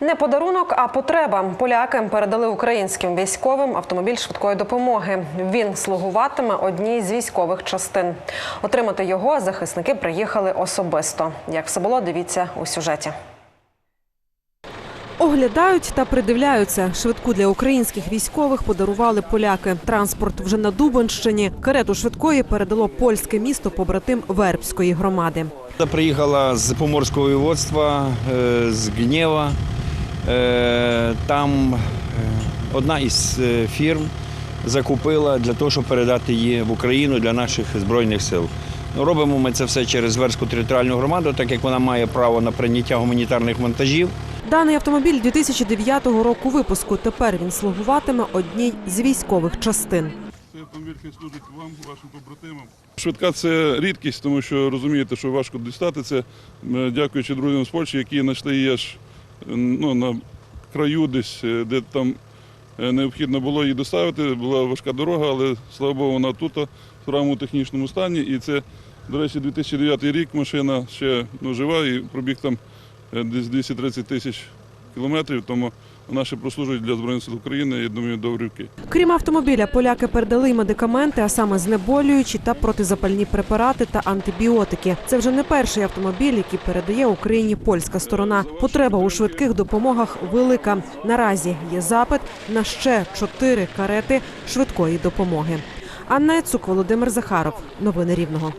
Не подарунок, а потреба. Поляки передали українським військовим автомобіль швидкої допомоги. Він слугуватиме одній з військових частин. Отримати його захисники приїхали особисто. Як все було, дивіться у сюжеті. Оглядають та придивляються. Швидку для українських військових подарували поляки. Транспорт вже на Дубонщині. Карету швидкої передало польське місто побратим Вербської громади. Приїхала з Поморського воєводства, е, з Гнєва. Е, Там е, одна із е, фірм закупила для того, щоб передати її в Україну для наших збройних сил. Ну, Робимо ми це все через Верську територіальну громаду, так як вона має право на прийняття гуманітарних вантажів. Даний автомобіль 2009 року випуску. Тепер він слугуватиме одній з військових частин. Цей автомобіль служить вам, вашим побратимам. Швидка це рідкість, тому що розумієте, що важко дістати це, е, дякуючи друзям з Польщі, які знайшли її аж ну, на краю десь, е, де там е, необхідно було її доставити. Була важка дорога, але слава Богу, вона тут в правому технічному стані. І це, до речі, 2009 рік машина ще ну, жива і пробіг там е, десь 230 тисяч кілометрів, тому вона ще прослужує для Збройних сил України, я думаю, до руки. Крім автомобіля, поляки передали й медикаменти, а саме знеболюючі та протизапальні препарати та антибіотики. Це вже не перший автомобіль, який передає Україні польська сторона. Потреба у швидких допомогах велика. Наразі є запит на ще чотири карети швидкої допомоги. Анна Цук, Володимир Захаров. Новини Рівного.